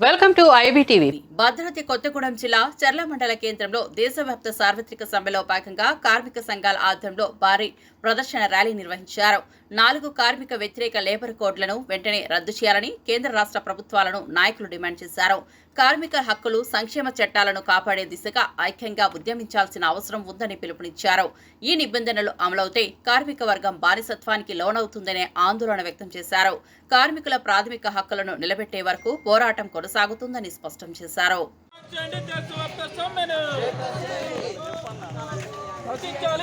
Welcome to IBTV. Bhadradri Kothagudem జిల్లా చర్ల మండల కేంద్రంలో దేశవ్యాప్త సార్వత్రిక సమ్మెలో భాగంగా కార్మిక సంఘాల ఆధ్వర్యంలో భారీ ప్రదర్శన ర్యాలీ నిర్వహించారు. నాలుగు కార్మిక వ్యతిరేక లేబర్ కోడ్లను వెంటనే రద్దు చేయాలని కేంద్ర రాష్ట్ర ప్రభుత్వాలను నాయకులు డిమాండ్ చేశారు. కార్మిక హక్కులు సంక్షేమ చట్టాలను కాపాడే దిశగా ఐక్యంగా ఉద్యమించాల్సిన అవసరం ఉందని పిలుపునిచ్చారు. ఈ నిబంధనలు అమలవుతే కార్మిక వర్గం బానిసత్వానికి లోనవుతుందనే ఆందోళన వ్యక్తం చేశారు. కార్మికుల ప్రాథమిక హక్కులను నిలబెట్టే వరకు పోరాటం కొనసాగుతుందని స్పష్టం చేశారు. అన్నారు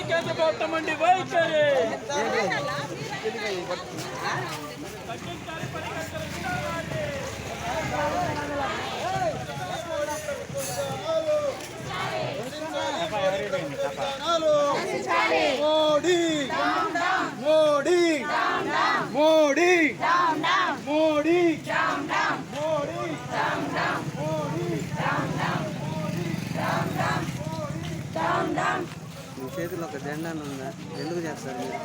దేశవ్యాప్త మోడీ మోడీ మోడీ మోడీ మీ చేతిలో ఒక జెండా ఉందా? ఎందుకు చేస్తారు మీరు?